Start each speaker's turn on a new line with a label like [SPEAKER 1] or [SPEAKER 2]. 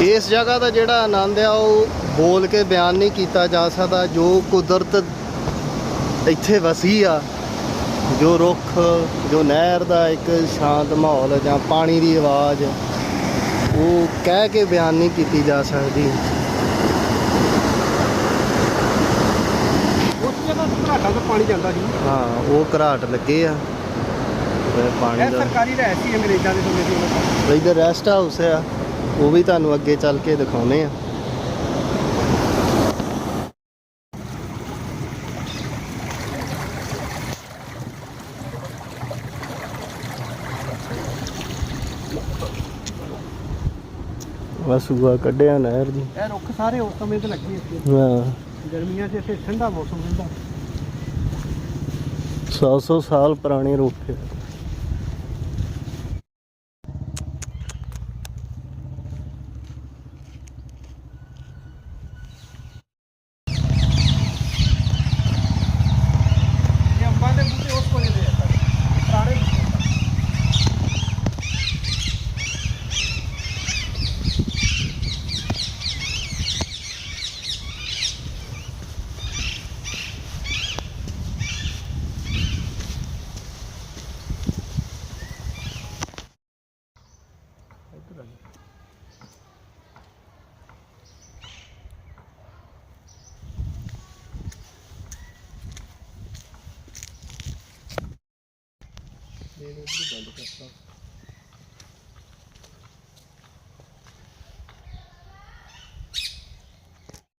[SPEAKER 1] ਇਸ ਜਗ੍ਹਾ ਦਾ ਜਿਹੜਾ ਆਨੰਦ ਆ ਉਹ ਬੋਲ ਕੇ ਬਿਆਨ ਨਹੀਂ ਕੀਤਾ ਜਾ ਸਕਦਾ ਜੋ ਕੁਦਰਤ ਇੱਥੇ ਵਸੀ ਆ ਜੋ ਰੁੱਖ ਜੋ ਨਹਿਰ ਦਾ ਇੱਕ ਸ਼ਾਂਤ ਮਾਹੌਲ ਜਾਂ ਪਾਣੀ ਦੀ ਆਵਾਜ਼ ਉਹ ਕਹਿ ਕੇ ਬਿਆਨ ਨਹੀਂ ਕੀਤੀ ਜਾ ਸਕਦੀ।
[SPEAKER 2] ਉਸ ਜਗ੍ਹਾ ਤੋਂ ਘਰਾਟਾਂ ਤੋਂ ਪਾਣੀ ਜਾਂਦਾ ਸੀ।
[SPEAKER 1] ਹਾਂ ਉਹ ਘਰਾਟ ਲੱਗੇ ਆ। ਪਾਣੀ
[SPEAKER 2] ਇਹ
[SPEAKER 1] ਦਾ
[SPEAKER 2] ਸਰਕਾਰੀ ਰਹਿ ਸੀ ਅੰਗਰੇਜ਼ਾਂ ਦੇ ਸਮੇਂ ਦੀ। ਉਹਨਾਂ ਦਾ
[SPEAKER 1] ਇਧਰ ਰੈਸਟ ਹਾਊਸ ਆ। ਉਹ ਵੀ ਤੁਹਾਨੂੰ ਅੱਗੇ ਚੱਲ ਕੇ ਦਿਖਾਉਨੇ ਆ। ਵਸੂਆ ਕੱਢਿਆ ਨਹਿਰ ਦੀ।
[SPEAKER 2] ਇਹ ਰੁੱਖ ਸਾਰੇ ਉਸ ਸਮੇਂ ਤੇ ਲੱਗੇ ਇੱਥੇ
[SPEAKER 1] ਹਾਂ।
[SPEAKER 2] ਗਰਮੀਆਂ 'ਚ ਇੱਥੇ ਠੰਡਾ ਮੌਸਮ ਰਹਿੰਦਾ।
[SPEAKER 1] 100 ਸਾਲ ਪੁਰਾਣੇ ਰੁੱਖ ਆ।
[SPEAKER 2] 这个是干的，
[SPEAKER 1] 这个。